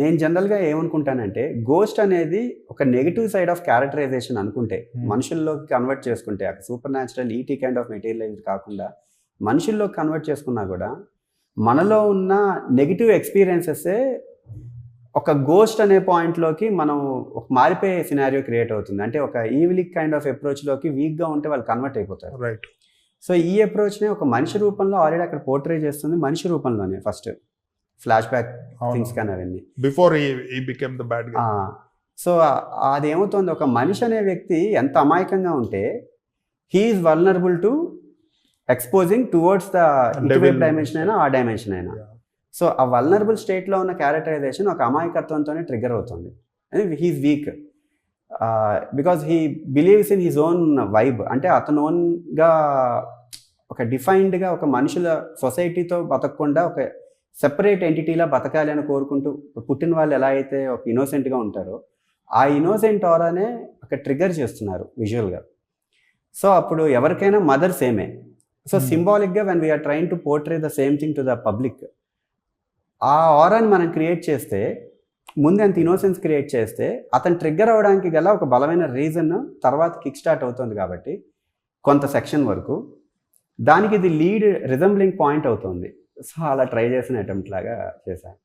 నేను జనరల్గా ఏమనుకుంటానంటే గోస్ట్ అనేది ఒక నెగిటివ్ సైడ్ ఆఫ్ క్యారెక్టరైజేషన్ అనుకుంటే మనుషుల్లోకి కన్వర్ట్ చేసుకుంటే అక్కడ supernatural ET kind of material కాకుండా మనుషుల్లోకి కన్వర్ట్ చేసుకున్నా కూడా మనలో ఉన్న నెగిటివ్ ఎక్స్పీరియన్సెస్ ఒక గోస్ట్ అనే పాయింట్లోకి మనం ఒక మారిపోయే సినారియో క్రియేట్ అవుతుంది. అంటే ఒక ఈవిలిక్ కైండ్ ఆఫ్ అప్రోచ్లోకి వీక్గా ఉంటే వాళ్ళు కన్వర్ట్ అయిపోతారు. రైట్ సో ఈ అప్రోచ్ని ఒక మనిషి రూపంలో ఆల్రెడీ అక్కడ పోర్ట్రే చేస్తుంది మనిషి రూపంలోనే ఫస్ట్ ఫ్లాష్ బ్యాక్ థింగ్స్ కానీ అవన్నీ. Before he became the bad so అదేమవుతుంది? ఒక మనిషి అనే వ్యక్తి ఎంత అమాయకంగా ఉంటే he's vulnerable to exposing towards the ఇటువైపు. డైమెన్షన్ అయినా ఆ డైమెన్షన్ అయినా. సో ఆ వల్నరబుల్ స్టేట్లో ఉన్న క్యారెక్టరైజేషన్ ఒక అమాయకత్వంతోనే ట్రిగర్ అవుతుంది. He's weak because he believes in his own vibe అంటే అతను ఓన్గా ఒక డిఫైన్డ్గా ఒక మనుషుల సొసైటీతో బతకకుండా ఒక సెపరేట్ ఎంటిటీలా బతకాలి అని కోరుకుంటూ పుట్టిన వాళ్ళు ఎలా అయితే ఒక ఇన్నోసెంట్గా ఉంటారో ఆ ఇన్నోసెంట్ ఆరానే ఒక ట్రిగర్ చేస్తున్నారు విజువల్గా సో అప్పుడు ఎవరికైనా మదర్ సేమే so. సింబాలిక్గా when we are trying to portray the same thing to the public ఆ ఆరాని మనం క్రియేట్ చేస్తే ముందు అంత ఇన్నోసెన్స్ క్రియేట్ చేస్తే అతను ట్రిగ్గర్ అవ్వడానికి గల ఒక బలమైన రీజన్ తర్వాత కిక్ స్టార్ట్ అవుతుంది కాబట్టి కొంత సెక్షన్ వరకు దానికి ఇది లీడ్ రిజంబ్లింగ్ పాయింట్ అవుతుంది. సో అలా ట్రై చేసిన అటెంప్ట్ లాగా చేశాను